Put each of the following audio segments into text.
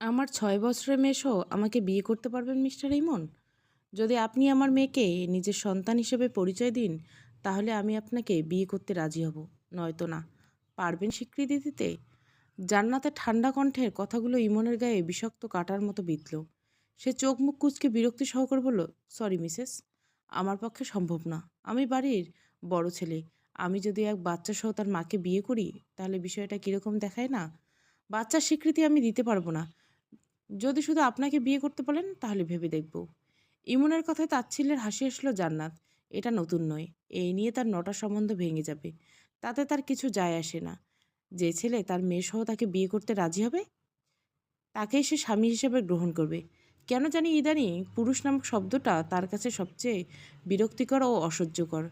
আমার ছয় বছরের মেয়েসহ আমাকে বিয়ে করতে পারবেন মিস্টার ইমন? যদি আপনি আমার মেয়েকে নিজের সন্তান হিসেবে পরিচয় দিন, তাহলে আমি আপনাকে বিয়ে করতে রাজি হব। নয়তো না। পারবেন স্বীকৃতি দিতে জান্নাতের ঠান্ডা কণ্ঠের কথাগুলো ইমনের গায়ে বিষাক্ত কাটার মতো বিঁধল। সে চোখ মুখ কুচকে বিরক্তি সহকারে বলল, সরি, মিসেস, আমার পক্ষে সম্ভব না। আমি বাড়ির বড় ছেলে। আমি যদি এক বাচ্চা সহ তার মাকে বিয়ে করি, তাহলে বিষয়টা কীরকম দেখায় না? বাচ্চার স্বীকৃতি আমি দিতে পারব না। যদি শুধু আপনাকে বিয়ে করতে বলেন, তাহলে ভেবে দেখব। ইমনের কথায় তাচ্ছিল্যের হাসি আসলো জান্নাত। এটা নতুন নয়। এই নিয়ে তার নটা সম্বন্ধ ভেঙে যাবে। তাতে তার কিছু যায় আসে না। যে ছেলে তার মেয়েসহ তাকে বিয়ে করতে রাজি হবে? তাকেই সে স্বামী হিসেবে গ্রহণ করবে। কেন জানি ইদানিং পুরুষ নামক শব্দটা তার কাছে সবচেয়ে বিরক্তিকর ও অসহ্যকর।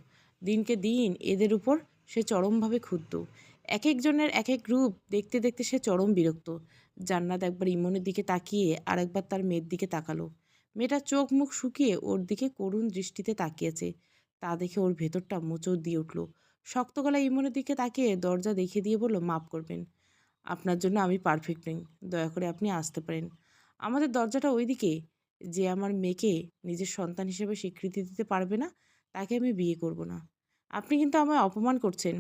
দিনকে দিন এদের উপর সে চরমভাবে ক্ষুব্ধ। এক একজনের এক এক রূপ দেখতে দেখতে সে চরম বিরক্ত। জান্নাত একবার ইমনের দিকে তাকিয়ে আরেকবার তার মেয়ের দিকে তাকালো। মেয়েটা চোখ মুখ শুকিয়ে ওর দিকে করুণ দৃষ্টিতে তাকিয়েছে। তা দেখে ওর ভেতরটা মোচড় দিয়ে উঠল। শক্ত গলায় ইমনের দিকে তাকিয়ে দরজা দেখে দিয়ে বলল, মাফ করবেন। আপনার জন্য আমি পারফেক্ট নই। দয়া করে আপনি আসতে পারেন। আমাদের দরজাটা ওইদিকে। যে আমার মেয়েকে নিজের সন্তান হিসেবে স্বীকৃতি দিতে পারবে না, তাকে আমি বিয়ে করব না। আপনি কিন্তু আমায় অপমান করছেন।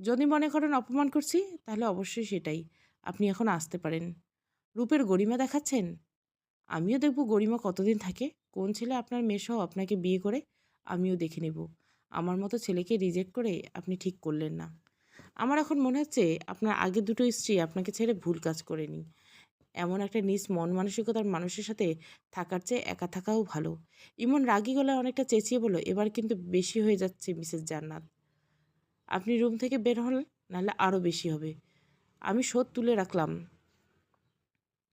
যদি মনে করেন অপমান করছি, তাহলে অবশ্যই সেটাই। আপনি এখন আসতে পারেন। রূপের গরিমা দেখাচ্ছেন? আমিও দেখব গরিমা কতদিন থাকে। কোন ছেলে আপনার মেয়েসহ আপনাকে বিয়ে করে, আমিও দেখে নেব। আমার মতো ছেলেকে রিজেক্ট করে আপনি ঠিক করলেন না। আমার এখন মনে হচ্ছে আপনার আগে দুটো স্ত্রী আপনাকে ছেড়ে ভুল কাজ করেনি। এমন একটা নিজ মন মানসিকতার মানুষের সাথে থাকার চেয়ে একা থাকাও ভালো। ইমন রাগী গলায় অনেকটা চেঁচিয়ে বলো এবার কিন্তু বেশি হয়ে যাচ্ছে, মিসেস জান্নাত। আপনি রুম থেকে বের হন, নাহলে আরও বেশি হবে। আমি শোধ তুলে রাখলাম।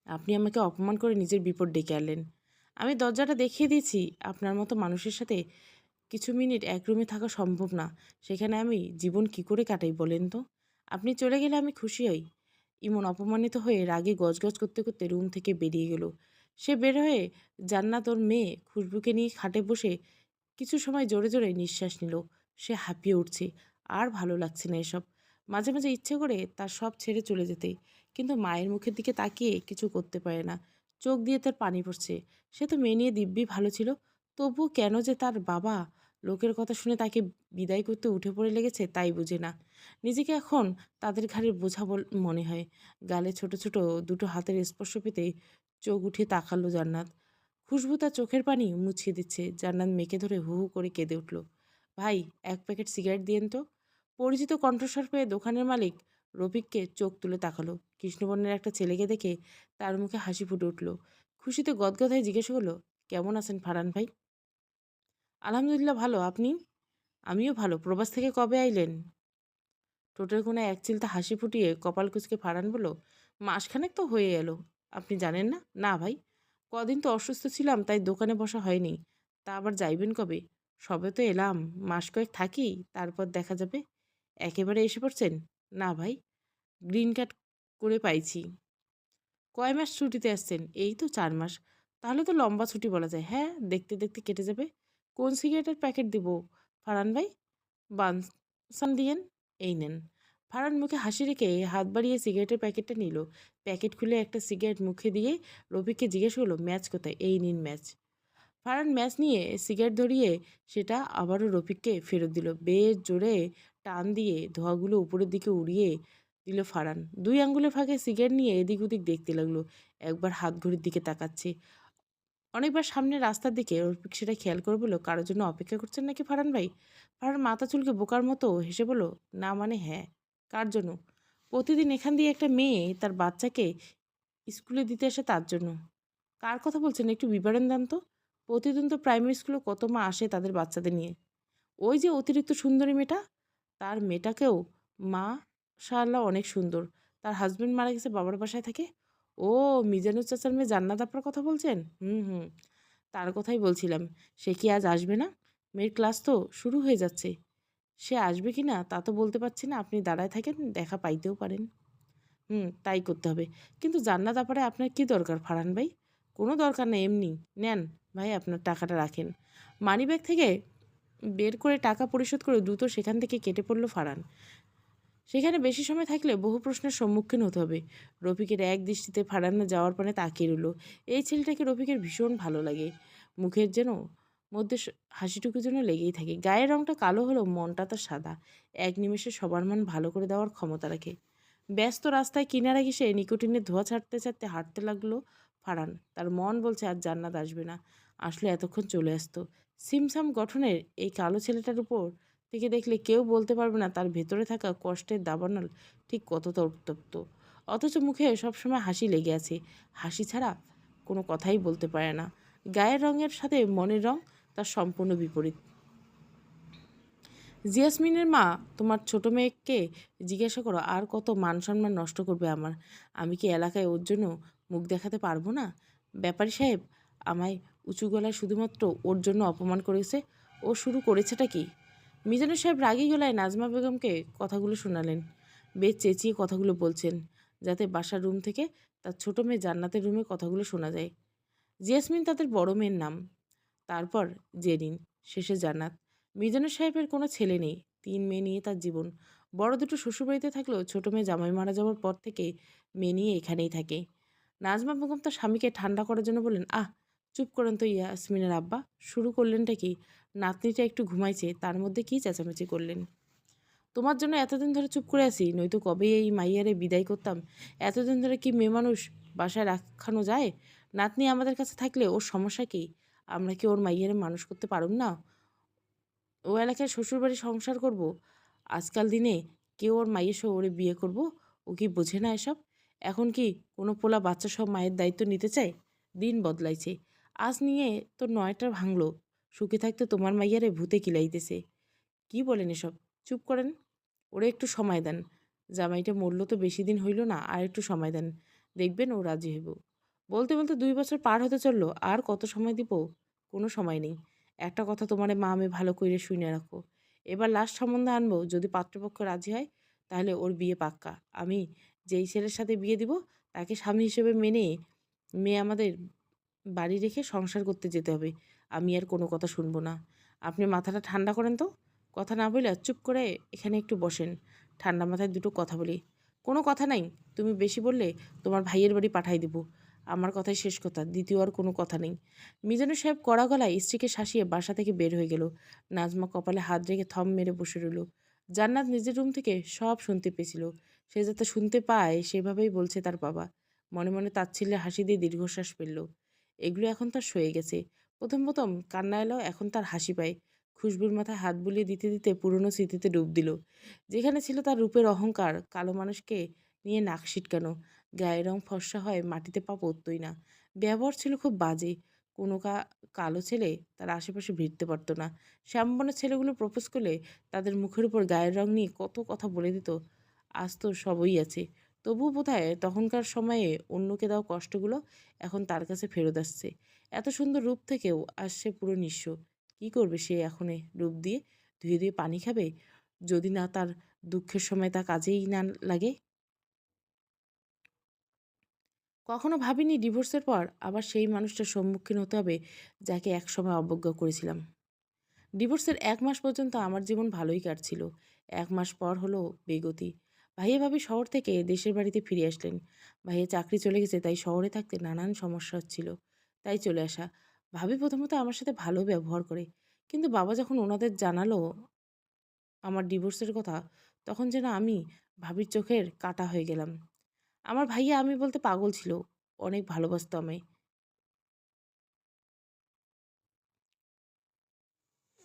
আপনি আমাকে অপমান করে নিজের বিপদ ডেকে আনলেন। আমি দরজাটা দেখিয়ে দিয়েছি, আপনার মতো মানুষের সাথে কিছু মিনিট এক রুমে থাকা সম্ভব না। সেখানে আমি জীবন কি করে কাটাই বলেন তো? আপনি চলে গেলে আমি খুশি হই। ইমন অপমানিত হয়ে রাগে গজগজ করতে করতে রুম থেকে বেরিয়ে গেল। সে বের হয়ে জান্নাত ওর মেয়ে খুশবুকে নিয়ে খাটে বসে কিছু সময় জোরে জোরে নিঃশ্বাস নিল। সে হাঁপিয়ে উঠছে। আর ভালো লাগছে না এসব। মাঝে মাঝে ইচ্ছে করে তার সব ছেড়ে চলে যেতে কিন্তু মায়ের মুখের দিকে তাকিয়ে কিছু করতে পারে না। চোখ দিয়ে তার পানি পড়ছে। সে তো মেয়ে নিয়ে দিব্যি ভালো ছিল। তবুও কেন যে তার বাবা লোকের কথা শুনে তাকে বিদায় করতে উঠে পড়ে লেগেছে তাই বুঝে না। নিজেকে এখন তাদের ঘাড়ের বোঝা বল মনে হয়। গালে ছোট ছোট দুটো হাতের স্পর্শ পেতে চোখ উঠে তাকালো জান্নাত। খুশবু তার চোখের পানি মুছিয়ে দিচ্ছে। জান্নাত মেকে ধরে হু হু করে কেঁদে উঠল। ভাই, এক প্যাকেট সিগারেট দিয়েন তো। পরিচিত কণ্ঠস্বর পেয়ে দোকানের মালিক রফিককে চোখ তুলে তাকালো। কৃষ্ণবর্ণের একটা ছেলেকে দেখে তার মুখে হাসি ফুটে উঠল। খুশিতে গদগদ হয়ে জিজ্ঞেস করল, কেমন আছেন ফারান ভাই? আলহামদুলিল্লাহ ভালো, আপনি? আমিও ভালো, প্রবাস থেকে কবে আইলেন? ঠোঁটের কোনায় এক চিলতা হাসি ফুটিয়ে কপাল কুচকে ফারান বলল, মাসখানেক তো হয়ে এলো, আপনি জানেন না? না ভাই, কদিন তো অসুস্থ ছিলাম, তাই দোকানে বসা হয়নি। তা আবার যাইবেন কবে? সবে তো এলাম, মাস কয়েক থাকি, তারপর দেখা যাবে। একেবারে এসে পড়ছেন? না ভাই, গ্রিন কার্ড করে পাইছি। কয় মাস ছুটিতে আসছেন? এই তো চার মাস। তাহলে তো লম্বা ছুটি বলা যায়। হ্যাঁ দেখতে দেখতে কেটে যাবে। কোন সিগারেটের প্যাকেট দিব? ফারান ভাই, বানসান দিয়েন, এই নেন। ফারান মুখে হাসি রেখে হাত বাড়িয়ে সিগারেটের প্যাকেটটা নিল। প্যাকেট খুলে একটা সিগারেট মুখে দিয়ে রফিককে জিজ্ঞেস করল, ম্যাচ কোথায়? এই নিন ম্যাচ। ফারান ম্যাচ নিয়ে সিগারেট ধরিয়ে সেটা আবারও রফিককে ফেরত দিল। বেশ জোরে টান দিয়ে ধোঁয়াগুলো উপরের দিকে উড়িয়ে দিল ফারান দুই আঙ্গুলের ফাঁকে সিগারেট নিয়ে এদিক ওদিক দেখতে লাগল। একবার হাত ঘড়ির দিকে তাকাচ্ছে। অনেকবার সামনে রাস্তার দিকে রফিক সেটা খেয়াল করে বলল, কারোর জন্য অপেক্ষা করছেন নাকি ফারান ভাই? ফারান মাথা চুলকে বোকার মতো হেসে বলল, না মানে হ্যাঁ কার জন্য? প্রতিদিন এখান দিয়ে একটা মেয়ে তার বাচ্চাকে স্কুলে দিতে আসে তার জন্য। কার কথা বলছেন? একটু বিবরণ দেন তো। প্রতিদিন তো প্রাইমারি স্কুলে কত মা আসে তাদের বাচ্চাদের নিয়ে। ওই যে অতিরিক্ত সুন্দরী মেয়েটা তার মেয়েটাকেও মা শাল্লাহ অনেক সুন্দর। তার হাজবেন্ড মারা গেছে, বাবার বাসায় থাকে। ও মিজানুর চাচার মেয়ে জান্নাত আপার কথা বলছেন? হুম হুম। তার কথাই বলছিলাম। সে কি আজ আসবে না? মেয়ের ক্লাস তো শুরু হয়ে যাচ্ছে। সে আসবে কি না তা তো বলতে পারছি না। আপনি দাঁড়ায় থাকেন, দেখা পাইতেও পারেন। হুম, তাই করতে হবে। কিন্তু জান্নাত আপারে আপনার কি দরকার ফারান ভাই? কোনো দরকার নেই, এমনি। নেন ভাই, আপনার টাকাটা রাখেন। মানিব্যাগ থেকে বের করে টাকা পরিশোধ করে দ্রুত সেখান থেকে কেটে পড়ল ফারান সেখানে বেশি সময় থাকলে বহু প্রশ্নের সম্মুখীন হতে হবে। রফিকের এক দৃষ্টিতে ফারান্না যাওয়ার পরে তাকিয়ে রইল। এই ছেলেটাকে রফিকের ভীষণ ভালো লাগে। মুখের যেন মধ্যে হাসিটুকু যেন লেগেই থাকে। গায়ের রংটা কালো হলেও মনটা তার সাদা। এক নিমেষে সবার মন ভালো করে দেওয়ার ক্ষমতা রাখে। ব্যস্ত রাস্তায় কিনারা ঘেসে নিকোটিনের ধোয়া ছাড়তে ছাড়তে হাঁটতে লাগল ফারান তার মন বলছে, আর জান্নাত আসবে না। আসলে এতক্ষণ চলে আসতো। সিমসাম গঠনের এই কালো ছেলেটার উপর থেকে দেখলে কেউ বলতে পারবে না তার ভেতরে থাকা কষ্টের দাবানল ঠিক কতটা উত্তপ্ত অথচ মুখে সবসময় হাসি লেগে আছে। হাসি ছাড়া কোনো কথাই বলতে পারে না। গায়ের রঙের সাথে মনের রং তার সম্পূর্ণ বিপরীত। জিয়াসমিনের মা, তোমার ছোট মেয়েকে জিজ্ঞাসা করো, আর কত মান সম্মান নষ্ট করবে আমার? আমি কি এলাকায় ওর জন্য মুখ দেখাতে পারব না? ব্যাপারী সাহেব, আমায় উঁচু গলায় শুধুমাত্র ওর জন্য অপমান করেছে। ও শুরু করেছেটা কি? মিজানুর সাহেব রাগী গলায় নাজমা বেগমকে কথাগুলো শোনালেন। বেশ চেঁচিয়ে কথাগুলো বলছেন, যাতে বাসার রুম থেকে তার ছোট মেয়ে জান্নাতের রুমে কথাগুলো শোনা যায়। জিয়াসমিন তাদের বড় মেয়ের নাম। তারপর জেরিন, শেষে জান্নাত। মিজানুর সাহেবের কোনো ছেলে নেই, তিন মেয়ে নিয়ে তার জীবন। বড় দুটো শ্বশুরবাড়িতে থাকলেও ছোট মেয়ে জামাই মারা যাওয়ার পর থেকে মেয়ে নিয়ে এখানেই থাকে। নাজমা বেগম তার স্বামীকে ঠান্ডা করার জন্য বললেন, আহ চুপ করেন তো ইয়াসমিনের আব্বা। শুরু করলেনটা কি? নাতনিটা একটু ঘুমাইছে, তার মধ্যে কি চেঁচামেচি করলেন? তোমার জন্য এতদিন ধরে চুপ করে আছি, নয়তো কবেই এই মাইয়ারে বিদায় করতাম? এতদিন ধরে কি মেয়ে মানুষ বাসায় রাখানো যায়? নাতনি আমাদের কাছে থাকলে ওর সমস্যা কি? আমরা কি ওর মাইয়ারে মানুষ করতে পারুম না? ও এলাকায় শ্বশুরবাড়ি সংসার করব? আজকাল দিনে কেউ ওর মাইয়ের সহ ওরে বিয়ে করব? ও কি বোঝে না এসব? এখন কি কোনো পোলা বাচ্চা সব মায়ের দায়িত্ব নিতে চায়? দিন বদলাইছে। আজ নিয়ে তো নয়টা ভাঙলো, সুখে থাকতে তোমার মাইয়ারে ভূতে কিলাইতেছে কি বলেন এসব? চুপ করেন। ওরে একটু সময় দেন। জামাইটা মরল তো বেশি দিন হইল না, আর একটু সময় দেন। দেখবেন ও রাজি হইব। বলতে বলতে দুই বছর পার হতে চলল, আর কত সময় দিব? কোনো সময় নেই। একটা কথা তোমারে মা আমি ভালো করে শুনে রাখো। এবার লাস্ট সম্বন্ধে আনব, যদি পাত্রপক্ষ রাজি হয়, তাহলে ওর বিয়ে পাক্কা। আমি যেই ছেলের সাথে বিয়ে দিব, তাকে স্বামী হিসেবে মেনে মেয়ে আমাদের বাড়ি রেখে সংসার করতে যেতে হবে। আমি আর কোনো কথা শুনব না। আপনি মাথাটা ঠান্ডা করেন তো। কথা না বলে চুপ করে এখানে একটু বসেন। ঠান্ডা মাথায় দুটো কথা বলি। কোনো কথা নাই। তুমি বেশি বললে তোমার ভাইয়ের বাড়ি পাঠাই দেবো। আমার কথাই শেষ কথা। দ্বিতীয় আর কোনো কথা নেই। মিজানুর সাহেব কড়া গলায় স্ত্রীকে শাসিয়ে বাসা থেকে বের হয়ে গেল। নাজমা কপালে হাত রেখে থম মেরে বসে রইল। জান্নাত নিজের রুম থেকে সব শুনতে পেয়েছিল। সে যাতে শুনতে পায়, সেভাবেই বলছে তার বাবা। মনে মনে তাচ্ছিল্যে হাসি দিয়ে দীর্ঘশ্বাস ফেলল। এগুলো এখন তার সয়ে গেছে। প্রথম প্রথম কান্না এলো, এখন তার হাসি পায়। খুশবুর মাথায় হাত বুলিয়ে দিতে দিতে পুরনো স্মৃতিতে ডুব দিল। যেখানে ছিল তার রূপের অহংকার, কালো মানুষকে নিয়ে নাক ছিটকানো, গায়ের রং ফর্সা হয়, মাটিতে পা পড়তই না। ব্যবহার ছিল খুব বাজে। কোনো কা, কালো ছেলে তার আশেপাশে ভিড়তে পারতো না। শ্যামবনের ছেলেগুলো প্রপোজ করলে তাদের মুখের উপর গায়ের রং নিয়ে কত কথা বলে দিত। আজ তো সবই আছে। তবুও বোধহয় তখনকার সময়ে অন্যকে দেওয়া কষ্টগুলো এখন তার কাছে ফেরত আসছে। এত সুন্দর রূপ থেকেও আসছে পুরো নিঃস্ব। কী করবে সে এখনে রূপ দিয়ে? ধুয়ে ধুয়ে পানি খাবে? যদি না তার দুঃখের সময় তা কাজেই না লাগে? কখনো ভাবিনি ডিভোর্সের পর আবার সেই মানুষটার সম্মুখীন হতে হবে যাকে একসময় অবজ্ঞা করেছিলাম। ডিভোর্সের এক মাস পর্যন্ত আমার জীবন ভালোই কাটছিল। এক মাস পর হলো বেগতি। ভাইয়া ভাবি শহর থেকে দেশের বাড়িতে ফিরে আসলেন। ভাইয়া চাকরি চলে গেছে, তাই শহরে থাকতে নানান সমস্যা হচ্ছিল। তাই চলে আসা। ভাবি প্রথমত আমার সাথে ভালো ব্যবহার করে। কিন্তু বাবা যখন ওনাদের জানালো আমার ডিভোর্সের কথা, তখন যেন আমি ভাবির চোখের কাটা হয়ে গেলাম। আমার ভাইয়া, আমি বলতে পাগল ছিল। অনেক ভালোবাসত আমায়।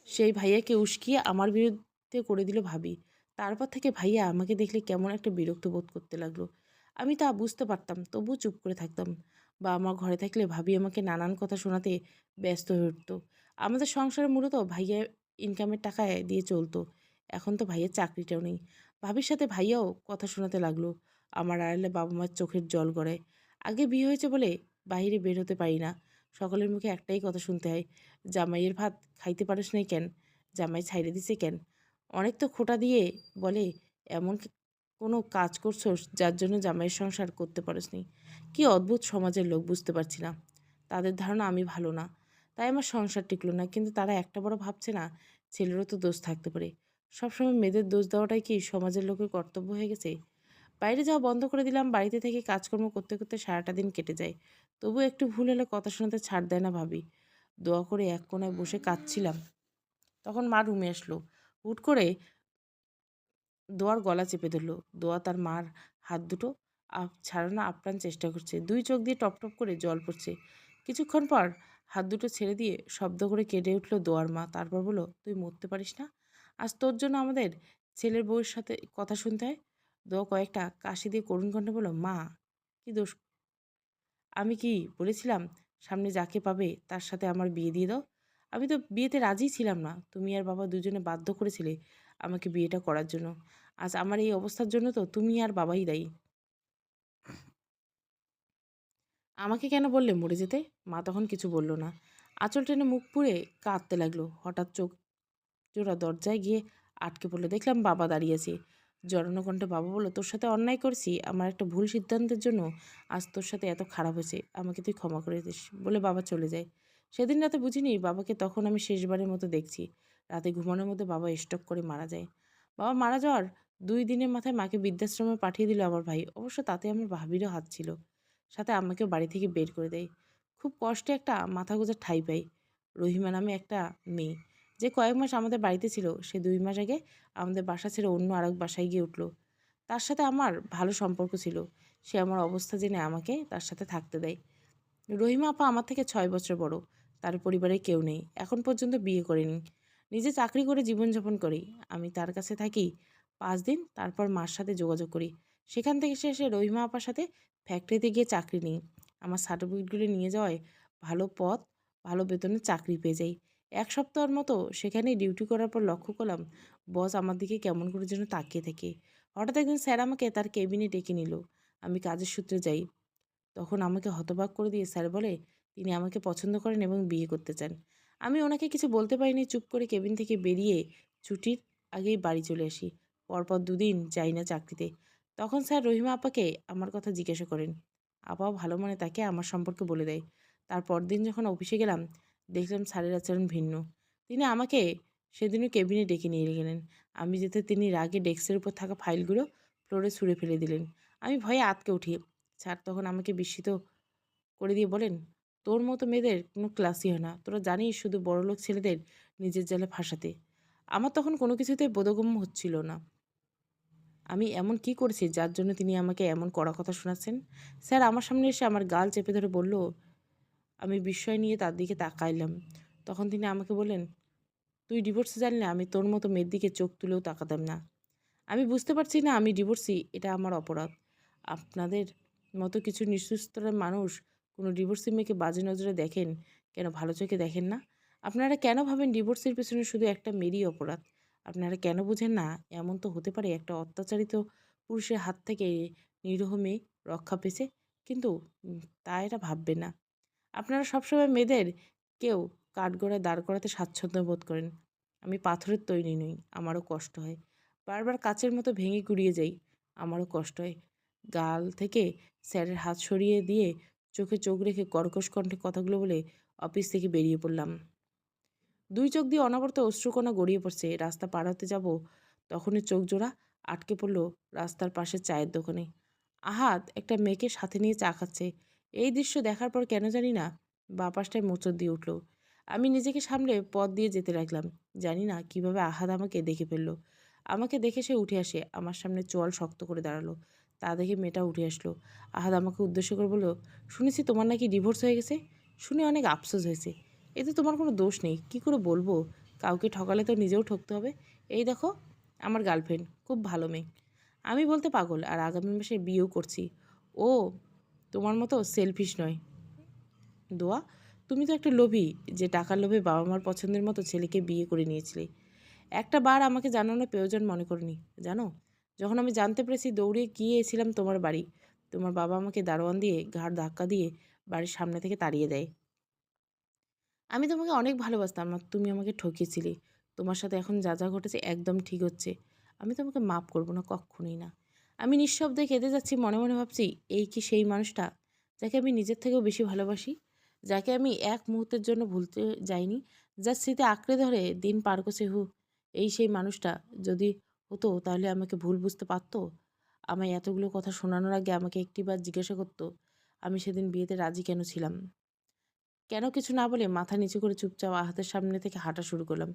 সেই ভাইয়াকে উস্কিয়ে আমার বিরুদ্ধে করে দিল ভাবি। তারপর থেকে ভাইয়া আমাকে দেখলে কেমন একটা বিরক্ত বোধ করতে লাগল। আমি তা বুঝতে পারতাম, তবুও চুপ করে থাকতাম। বা আমার ঘরে থাকলে ভাবি আমাকে নানান কথা শোনাতে ব্যস্ত হয়ে উঠতো। আমাদের সংসারে মূলত ভাইয়া ইনকামের টাকায় দিয়ে চলতো। এখন তো ভাইয়ের চাকরিটাও নেই। ভাবির সাথে ভাইয়াও কথা শোনাতে লাগল। আমার আড়ালে বাবা মার চোখের জল গড়ায়। আগে বিয়ে হয়েছে বলে বাইরে বের হতে পারি না। সকলের মুখে একটাই কথা শুনতে হয়, জামাইয়ের ভাত খাইতে পারিস নাই কেন? জামাই ছাইড়ে দিছে কেন? অনেক তো খোটা দিয়ে বলে, এমন কোনো কাজ করছোস যার জন্য জামাইয়ের সংসার করতে পারিস নি কি অদ্ভুত সমাজের লোক বুঝতে পারছি না। তাদের ধারণা আমি ভালো না। তাই আমার সংসার টিকলো না। কিন্তু তারা একটা বড় ভাবছে না, ছেলেরও তো দোষ থাকতে পারে। সবসময় মেয়েদের দোষ দেওয়াটাই কি সমাজের লোকের কর্তব্য হয়ে গেছে? বাইরে যাওয়া বন্ধ করে দিলাম। বাড়িতে থেকে কাজকর্ম করতে করতে সারাটা দিন কেটে যায়। তবু একটু ভুল হলে কথা শোনাতে ছাড় দেয় না ভাবি। দোয়া করে এক কোনায় বসে কাঁদছিলাম। তখন মা রুমে আসলো। হুট করে দোয়ার গলা চেপে ধরলো। দোয়া তার মার হাত দুটো ছাড়ানো আপ্রাণ চেষ্টা করছে। দুই চোখ দিয়ে টপ টপ করে জল পড়ছে। কিছুক্ষণ পর হাত দুটো ছেড়ে দিয়ে শব্দ করে কেঁদে উঠল দোয়ার মা। তারপর বলল, তুই মরতে পারিস না? আজ তোর জন্য আমাদের ছেলের বউয়ের সাথে কথা শুনতে হয়? দোয়া কয়েকটা কাশি দিয়ে করুণ কণ্ঠে বলল, মা, কি দোষ? আমি কি বলেছিলাম সামনে যাকে পাবে তার সাথে আমার বিয়ে দিয়ে দাও? আমি তো বিয়েতে রাজি ছিলাম না। তুমি আর বাবা দুজনে বাধ্য করেছিলে আমাকে বিয়েটা করার জন্য। আজ আমার এই অবস্থার জন্য তো তুমি আর বাবাই দায়ী। আমাকে কেন বললে মরে যেতে? মা তখন কিছু বলল না। আঁচল টেনে মুখ পুড়ে কাঁদতে লাগল। হঠাৎ চোখ জোড়া দরজায় গিয়ে আটকে পড়ল। দেখলাম বাবা দাঁড়িয়েছে জড়ানো কণ্ঠে বাবা বলল, তোর সাথে অন্যায় করছি। আমার একটা ভুল সিদ্ধান্তের জন্য আজ তোর সাথে এত খারাপ হয়েছে। আমাকে তুই ক্ষমা করে দিস। বলে বাবা চলে যায়। সেদিন রাতে বুঝিনি বাবাকে তখন আমি শেষবারের মতো দেখছি। রাতে ঘুমানোর মধ্যে বাবা স্টক করে মারা যায়। বাবা মারা যাওয়ার দুই দিনের মাথায় মাকে বৃদ্ধাশ্রমে পাঠিয়ে দিল আমার ভাই। অবশ্য তাতে আমার ভাবিরও হাত ছিল। সাথে আমাকেও বাড়ি থেকে বের করে দেয়। খুব কষ্টে একটা মাথা গোজার ঠাই পাই। রহিমা নামে একটা মেয়ে। যে কয়েক মাস আমাদের বাড়িতে ছিল, সে দুই মাস আগে আমাদের বাসা ছেড়ে অন্য আরেক বাসায় গিয়ে উঠল। তার সাথে আমার ভালো সম্পর্ক ছিল। সে আমার অবস্থা জেনে আমাকে তার সাথে থাকতে দেয়। রহিমা আপা আমার থেকে ছয় বছর বড়। তার পরিবারে কেউ নেই। এখন পর্যন্ত বিয়ে করেনি। নিজে চাকরি করে জীবনযাপন করি। আমি তার কাছে থাকি। পাঁচ দিন, তারপর মার সাথে যোগাযোগ করি। সেখান থেকে সে এসে রহিমা আপার সাথে ফ্যাক্টরিতে গিয়ে চাকরি নিই। আমার সার্টিফিকেটগুলো নিয়ে যাওয়ায় ভালো পথ, ভালো বেতনে চাকরি পেয়ে যাই। এক সপ্তাহের মতো সেখানেই ডিউটি করার পর লক্ষ্য করলাম বস আমার দিকে কেমন করে যেন তাকিয়ে থাকে। হঠাৎ একদিন স্যার আমাকে তার কেবিনে ডেকে নিল। আমি কাজের সূত্রে যাই। তখন আমাকে হতবাক করে দিয়ে স্যার বলে তিনি আমাকে পছন্দ করেন এবং বিয়ে করতে চান। আমি ওনাকে কিছু বলতে পারিনি। চুপ করে কেবিন থেকে বেরিয়ে ছুটির আগেই বাড়ি চলে আসি। পরপর দুদিন যাই না চাকরিতে। তখন স্যার রহিমা আপাকে আমার কথা জিজ্ঞাসা করেন। আপাও ভালো মনে তাকে আমার সম্পর্কে বলে দেয়। তারপর দিন যখন অফিসে গেলাম, দেখলাম স্যারের আচরণ ভিন্ন। তিনি আমাকে সেদিনও কেবিনে ডেকে নিয়ে গেলেন। আমি যেতে তিনি রাগে ডেস্কের উপর থাকা ফাইলগুলো ফ্লোরে ছুঁড়ে ফেলে দিলেন। আমি ভয়ে আতকে উঠি। স্যার তখন আমাকে বিস্মিত করে দিয়ে বলেন তোর মতো মেয়েদের কোনো ক্লাসই হয় না। তোরা জানিস শুধু বড়লোক ছেলেদের নিজের জালে ফাঁসাতে। আমার তখন কোনো কিছুতে বোধগম্য হচ্ছিল না। আমি এমন কি করেছি যার জন্য তিনি আমাকে এমন কড়া কথা শোনাচ্ছেন? স্যার, আমার সামনে এসে আমার গাল চেপে ধরে বলল, আমি বিস্ময় নিয়ে তার দিকে তাকাইলাম। তখন তিনি আমাকে বললেন, তুই ডিভোর্সে জানলে আমি তোর মতো মেয়ের দিকে চোখ তুলেও তাকাতাম না। আমি বুঝতে পারছি না আমি ডিভোর্সি এটা আমার অপরাধ। আপনাদের মতো কিছু নিঃসুস্তরের মানুষ কোনো ডিভোর্সি মেয়েকে বাজে নজরে দেখেন? কেন ভালো চোখে দেখেন না? আপনারা কেন ভাবেন ডিভোর্সের পেছনে শুধু একটা মেয়েরই অপরাধ? আপনারা কেন বুঝেন না? এমন তো হতে পারে একটা অত্যাচারিত পুরুষের হাত থেকে নিরীহ মেয়ে রক্ষা পেয়েছে, কিন্তু তা এটা ভাববে না। আপনারা সবসময় মেয়েদের কেউ কাঠগড়ায় দাঁড় করাতে স্বাচ্ছন্দ্য বোধ করেন। আমি পাথরের তৈরি নই, আমারও কষ্ট হয়। বারবার কাচের মতো ভেঙে গুড়িয়ে যাই, আমারও কষ্ট হয়। গাল থেকে স্যারের হাত সরিয়ে দিয়ে চোখে চোখ রেখে কর্কশ কণ্ঠে কথাগুলো বলে অফিস থেকে বেরিয়ে পড়লাম। দুই চোখ দিয়ে অনবরত অশ্রুকণা গড়িয়ে পড়ছে। রাস্তা পার হতে যাব, তখনই চোখ জোড়া আটকে পড়ল রাস্তার পাশে চায়ের দোকানে। আহাত একটা মেয়েকে সাথে নিয়ে চা খাচ্ছে। এই দৃশ্য দেখার পর কেন জানি না, বা পাশটায় মোচড় দিয়ে উঠল। আমি নিজেকে সামলে পথ দিয়ে যেতে লাগলাম। জানি না কীভাবে আহাত আমাকে দেখে ফেলল। আমাকে দেখে সে উঠে আসে। আমার সামনে চোয়াল শক্ত করে দাঁড়াল। তা দেখে মেয়েটা উঠে আসলো। আহাদ আমাকে উদ্দেশ্য করে বলল, শুনেছি তোমার নাকি ডিভোর্স হয়ে গেছে? শুনে অনেক আফসোস হয়েছে। এতে তোমার কোনো দোষ নেই, কি করে বলব? কাউকে ঠকালে তো নিজেও ঠকতে হবে। এই দেখো, আমার গার্লফ্রেন্ড খুব ভালো মেয়ে। আমি বলতে পাগল, আর আগামী মাসে বিয়েও করছি। ও তোমার মতো সেলফিশ নয়। দোয়া, তুমি তো একটা লোভী, যে টাকার লোভে বাবা মার পছন্দের মতো ছেলেকে বিয়ে করে নিয়েছিলে। একটা বার আমাকে জানানোর প্রয়োজন মনে করিনি, জানো? যখন আমি জানতে পেরেছি দৌড়ে গিয়েছিলাম তোমার বাড়ি, তোমার বাবা আমাকে দারোয়ান দিয়ে ঘাড় ধাক্কা দিয়ে বাড়ির সামনে থেকে তাড়িয়ে দেয়। আমি তোমাকে অনেক ভালোবাসতাম তুমি আমাকে ঠকিয়েছিলে। তোমার সাথে এখন যা যা ঘটেছে একদম ঠিক হচ্ছে। আমি তোমাকে মাফ করব না কক্ষুনি না। আমি নিঃশব্দে কেঁদে যাচ্ছি, মনে মনে ভাবছি, এই কি সেই মানুষটা যাকে আমি নিজের থেকেও বেশি ভালোবাসি? যাকে আমি এক মুহূর্তের জন্য ভুলতে যাইনি? যার স্মৃতি আঁকড়ে ধরে দিন পার করছে, হু, এই সেই মানুষটা যদি হতো, তাহলে আমাকে ভুল বুঝতে পারতো? আমায় এতগুলো কথা শোনানোর আগে আমাকে একটিবার জিজ্ঞাসা করতো, আমি সেদিন বিয়েতে রাজি কেন ছিলাম? কেন কিছু না বলে মাথা নিচু করে চুপচাপ আহাতের সামনে থেকে হাঁটা শুরু করলাম।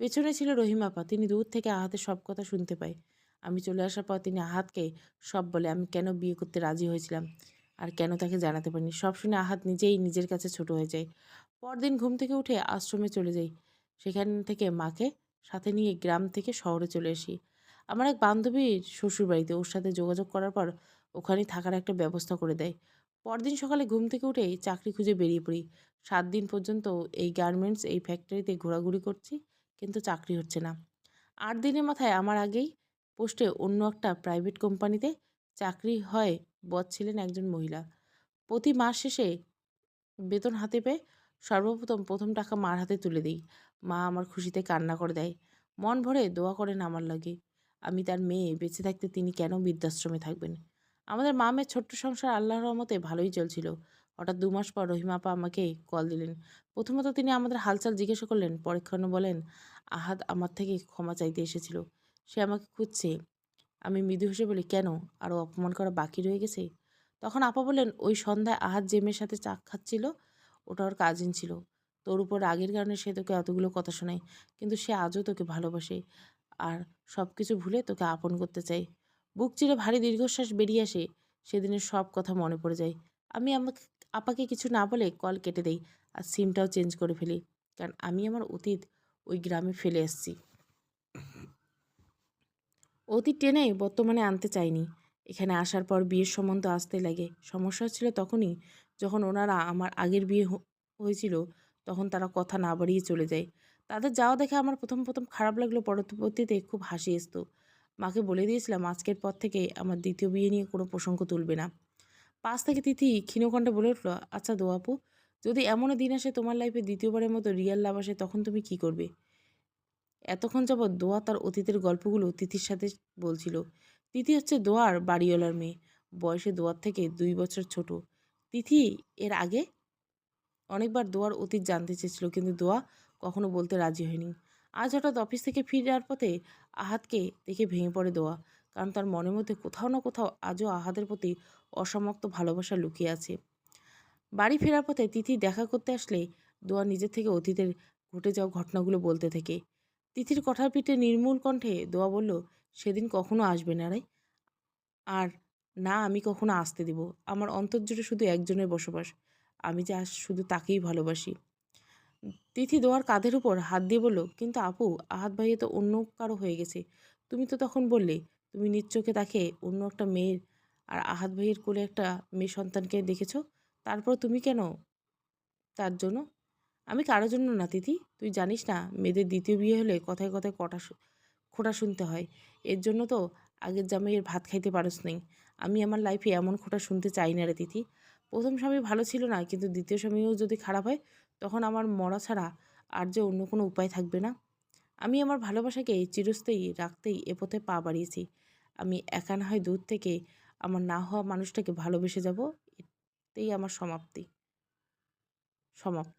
পেছনে ছিল রহিমাপা তিনি দূর থেকে আহাতের সব কথা শুনতে পাই আমি চলে আসার পর তিনি আহাতকে সব বলে, আমি কেন বিয়ে করতে রাজি হয়েছিলাম? আর কেন তাকে জানাতে পারিনি? সব শুনে আহাত নিজেই নিজের কাছে ছোট হয়ে যায়। পরদিন ঘুম থেকে উঠে আশ্রমে চলে যাই। সেখান থেকে মাকে সাথে নিয়ে গ্রাম থেকে শহরে চলে আসি। আমার এক বান্ধবীর শ্বশুরবাড়িতে ওর সাথে যোগাযোগ করার পর ওখানে থাকার একটা ব্যবস্থা করে দেয়। পরদিন সকালে ঘুম থেকে উঠেই চাকরি খুঁজে বেরিয়ে পড়ি। সাত দিন পর্যন্ত এই গার্মেন্টস এই ফ্যাক্টরিতে ঘোরাঘুরি করছি, কিন্তু চাকরি হচ্ছে না। আট দিনের মাথায় আমার আগেই পোস্টে অন্য একটা প্রাইভেট কোম্পানিতে চাকরি হয়, বস ছিলেন একজন মহিলা। প্রতি মাস শেষে বেতন হাতে পেয়ে সর্বপ্রথম প্রথম টাকা মার হাতে তুলে দিই। মা আমার খুশিতে কান্না করে দেয়। মন ভরে দোয়া করেন আমার লাগে। আমি তার মেয়ে, বেঁচে থাকতে তিনি কেন বৃদ্ধাশ্রমে থাকবেন? আমাদের মা মেয়ের ছোট্ট সংসার আল্লাহর রহমতে ভালোই চলছিল। হঠাৎ দু মাস পর রহিমা আপা আমাকে কল দিলেন। প্রথমত তিনি আমাদের হালচাল জিজ্ঞাসা করলেন পরীক্ষণে বলেন, আহাদ আমার থেকে ক্ষমা চাইতে এসেছিল। সে আমাকে খুঁজছে। আমি মৃদু হেসে বলি, কেন? আরও অপমান করা বাকি রয়ে গেছে? তখন আপা বলেন ওই সন্ধ্যায় আহাদ যে মেয়ের সাথে চা খাচ্ছিল ওটা ওর কাজিন ছিল। তোর উপর রাগের কারণে সে তোকে এতগুলো কথা শোনায়, কিন্তু সে আজও তোকে ভালোবাসে। আর সব কিছু ভুলে তোকে আপন করতে চাই বুক চিরে ভারী দীর্ঘশ্বাস বেরিয়ে আসে, সেদিনের সব কথা মনে পড়ে যায়। আমি আমাকে, আপাকে কিছু না বলে কল কেটে দেই আর সিমটাও চেঞ্জ করে ফেলি, কারণ আমি আমার অতীত ওই গ্রামে ফেলে এসেছি অতীত টেনে বর্তমানে আনতে চাইনি। এখানে আসার পর বিয়ের সম্বন্ধ আসতে লাগে। সমস্যা ছিল তখনই যখন ওনারা আমার আগের বিয়ে হয়েছিল তখন তারা কথা না বাড়িয়ে চলে যায়। তাদের যাওয়া দেখে আমার প্রথম প্রথম খারাপ লাগল, পরবর্তীতে খুব হাসি আসতো মাকে বলে দিয়েছিলাম, আজকের পর থেকে আমার দ্বিতীয় বিয়ে নিয়ে কোনো প্রসঙ্গ তুলবে না। পাশ থেকে তিথি ক্ষীণকণ্ঠে বলে উঠল আচ্ছা দোয়াপু যদি এমনও দিন আসে তোমার লাইফে দ্বিতীয়বারের মতো রিয়াল লাভ আসে, তখন তুমি কি করবে? এতক্ষণ যাবৎ দোয়া তার অতীতের গল্পগুলো তিথির সাথে বলছিল। তিথি হচ্ছে দোয়ার বাড়িওয়ালার মেয়ে। বয়সে দোয়ার থেকে দুই বছর ছোট। তিথি এর আগে অনেকবার দোয়ার অতীত জানতে চেয়েছিল, কিন্তু দোয়া কখনো বলতে রাজি হয়নি। আজ হঠাৎ অফিস থেকে ফিরার পথে আহাতকে দেখে ভেঙে পড়ে দোয়া। কারণ তার মনের মধ্যে কোথাও না কোথাও আজও আহাদের প্রতি অসমাপ্ত ভালোবাসা লুকিয়ে আছে। বাড়ি ফেরার পথে তিথি দেখা করতে আসলে দোয়া নিজের থেকে অতীতের ঘটে যাওয়া ঘটনাগুলো বলতে থাকে। তিথির কথার পিঠে নির্মূল কণ্ঠে দোয়া বলল, সেদিন কখনো আসবে না রে। আর না, আমি কখনো আসতে দিব। আমার অন্তর্জুড়ে শুধু একজনের বসবাস। আমি যা শুধু তাকেই ভালোবাসি। তিথি দোয়ার কাঁধের উপর হাত দিয়ে বলল, কিন্তু আপু, আহাত ভাইয়ে তো অন্য কারও হয়ে গেছে। তুমি তো তখন বললে, তুমি নিজ তাকে অন্য একটা মেয়ের আর আহাত ভাইয়ের কোলে একটা মেয়ে সন্তানকে দেখেছ। তারপর তুমি কেন তার জন্য? আমি কারও জন্য না, তিথি। তুই জানিস না, মেয়েদের দ্বিতীয় বিয়ে হলে কথায় কথায় কটা খোটা শুনতে হয়। এর জন্য তো আগের জামাইয়ের ভাত খাইতে পারস নেই। আমি আমার লাইফে এমন খোটা শুনতে চাই না রে, তিথি। প্রথম স্বামী ভালো ছিল না, কিন্তু দ্বিতীয় স্বামীও যদি খারাপ হয়, তখন আমার মরা ছাড়া আর যে অন্য কোনো উপায় থাকবে না। আমি আমার ভালোবাসাকে চিরস্থায়ী রাখতেই এ পথে পা বাড়িয়েছি। আমি একা না হয় দূর থেকে আমার না হওয়া মানুষটাকে ভালোবেসে যাব, এতেই আমার সমাপ্তি। সমাপ্ত।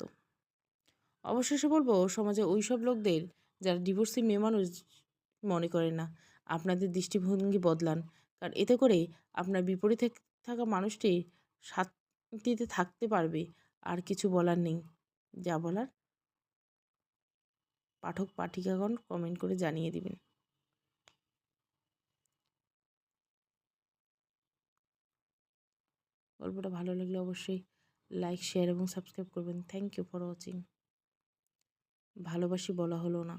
অবশেষে বলব, সমাজে ওই সব লোকদের যারা ডিভোর্সি মেয়ে মানুষ মনে করেন না, আপনাদের দৃষ্টিভঙ্গি বদলান। কারণ এতে করে আপনার বিপরীতে থাকা মানুষটি শান্তিতে থাকতে পারবে। আর কিছু বলার নেই। যা বলার পাঠক পাঠিকাগণ কমেন্ট করে জানিয়ে দিবেন। গল্পটা ভালো লাগলে অবশ্যই লাইক শেয়ার এবং সাবস্ক্রাইব করবেন। থ্যাংক ইউ ফর ওয়াচিং ভালোবাসি বলা হলো না।